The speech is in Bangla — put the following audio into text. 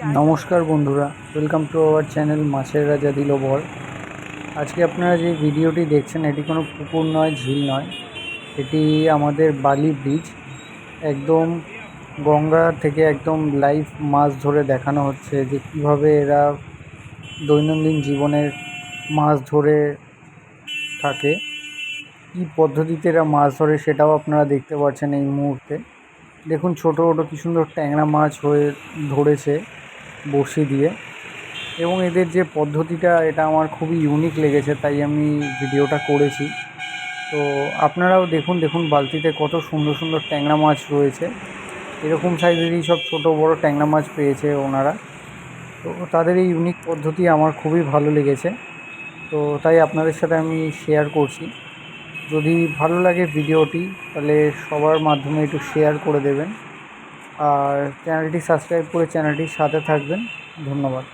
নমস্কার বন্ধুরা ওয়েলকাম টু আওয়ার চ্যানেল মাছের রাজা দিল বল। আজকে আপনারা যে ভিডিওটি দেখছেন, এটি কোনো পুকুর নয়, ঝিল নয়। এটি আমাদের বালি ব্রিজ। একদম গঙ্গা থেকে একদম লাইভ মাছ ধরে দেখানো হচ্ছে যে কীভাবে এরা দৈনন্দিন জীবনের মাছ ধরে থাকে, কী পদ্ধতিতে এরা মাছ ধরে সেটাও আপনারা দেখতে পাচ্ছেন এই মুহূর্তে। দেখুন ছোটো ছোটো কী সুন্দর ট্যাংরা মাছ হয়ে ধরেছে। বড়শি দিয়ে। এবং এদের যে পদ্ধতিটা, এটা আমার খুবই ইউনিক লেগেছে, তাই আমি ভিডিওটা করেছি। তো আপনারাও দেখুন দেখুন বালতিতে কত সুন্দর সুন্দর ট্যাংরা মাছ রয়েছে। এরকম সাইজেরই সব ছোটো, বড়ো ট্যাংরা মাছ পেয়েছে ওনারা। তো তাদের এই ইউনিক পদ্ধতি আমার খুবই ভালো লেগেছে। তো তাই আপনাদের সাথে আমি শেয়ার করছি। যদি ভালো লাগে ভিডিওটি তাহলে সবার মাধ্যমে একটু শেয়ার করে দেবেন। আর চ্যানেলটি সাবস্ক্রাইব করে চ্যানেলটির সাথে থাকবেন। ধন্যবাদ।